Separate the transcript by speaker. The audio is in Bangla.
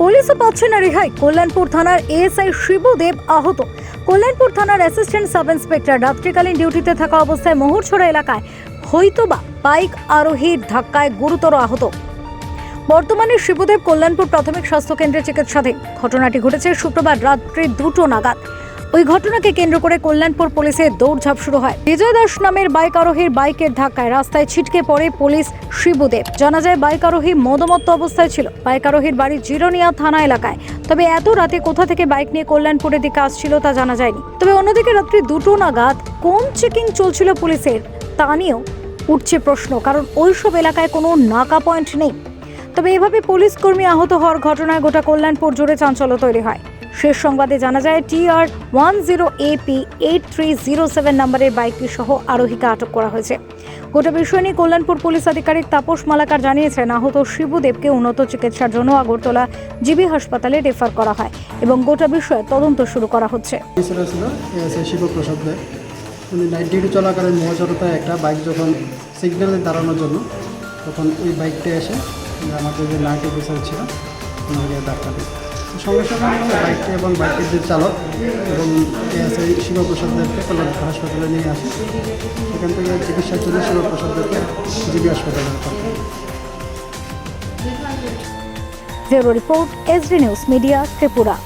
Speaker 1: পুলিশও পাচ্ছে না রেহাই। কল্যাণপুর থানার এএসআই শিবদেব আহত। কল্যাণপুর থানার অ্যাসিস্ট্যান্ট সাব ইন্সপেক্টর রাত্রিকালীন ডিউটিতে থাকা অবস্থায় মহুরছড়া এলাকায় হয়তোবা বাইক আরোহীর ধাক্কায় গুরুতর আহত। বর্তমানে শিবদেব কল্যাণপুর প্রাথমিক স্বাস্থ্য কেন্দ্রে চিকিৎসাধীন। ঘটনাটি ঘটেছে শুক্রবার রাত্রি দুটো নাগাদ। ওই ঘটনাকে কেন্দ্র করে কল্যাণপুর পুলিশের দৌড়ঝাঁপ শুরু হয়। বিজয় দাস নামের বাইক আরোহীর বাইকের ধাক্কায় রাস্তায় ছিটকে পড়ে পুলিশ শিবুদেব জানা যায় বাইক আরোহী মদমত্ত অবস্থায় ছিল। বাইক আরোহীর বাড়ি জিরোনিয়া থানা এলাকায়। তবে এত রাতে কোথা থেকে বাইক নিয়ে কল্যাণপুরের দিকে আসছিল তা জানা যায়নি। তবে অন্যদিকে রাত্রি দুটো নাগাদ কোন চেকিং চলছিল পুলিশের তা নিয়েও উঠছে প্রশ্ন, কারণ ওইসব এলাকায় কোনো নাকা পয়েন্ট নেই। তবে এভাবে পুলিশ কর্মী আহত হওয়ার ঘটনায় গোটা কল্যাণপুর জুড়ে চাঞ্চল্য তৈরি হয়। শেষ সংবাদে জানা যায় T R one zero A P eight three zero নাম্বারের বাইকটি সহ আরোহীকে আটক করা হয়েছে। গোটা বিষয় নিয়ে কল্যাণপুর পুলিশ আধিকারিক তাপস মালাকার জানিয়েছেন, আহত শিবুদেবকে উন্নত চিকিৎসার জন্য আগরতলা জিবি হাসপাতালে রেফার করা হয় এবং গোটা বিষয়ে তদন্ত শুরু করা হচ্ছে।
Speaker 2: শিবপ্রসাদ উনি নাইট ডিউটি চলাকালীন মহাজরতায় একটা বাইক যখন সিগন্যালে দাঁড়ানোর জন্য তখন ওই বাইকটা এসে আমাদের যে নাইট অফিসার ছিল, ওনাকে তো সঙ্গে এবং বাইকের যে চালক এবং শিবপ্রসাদ দেবকে কল্যাণ হাসপাতালে নিয়ে আসে। সেখান থেকে চিকিৎসার জন্য শিবপ্রসাদ জিবি হাসপাতালে
Speaker 1: bureau report SD news media Tripura.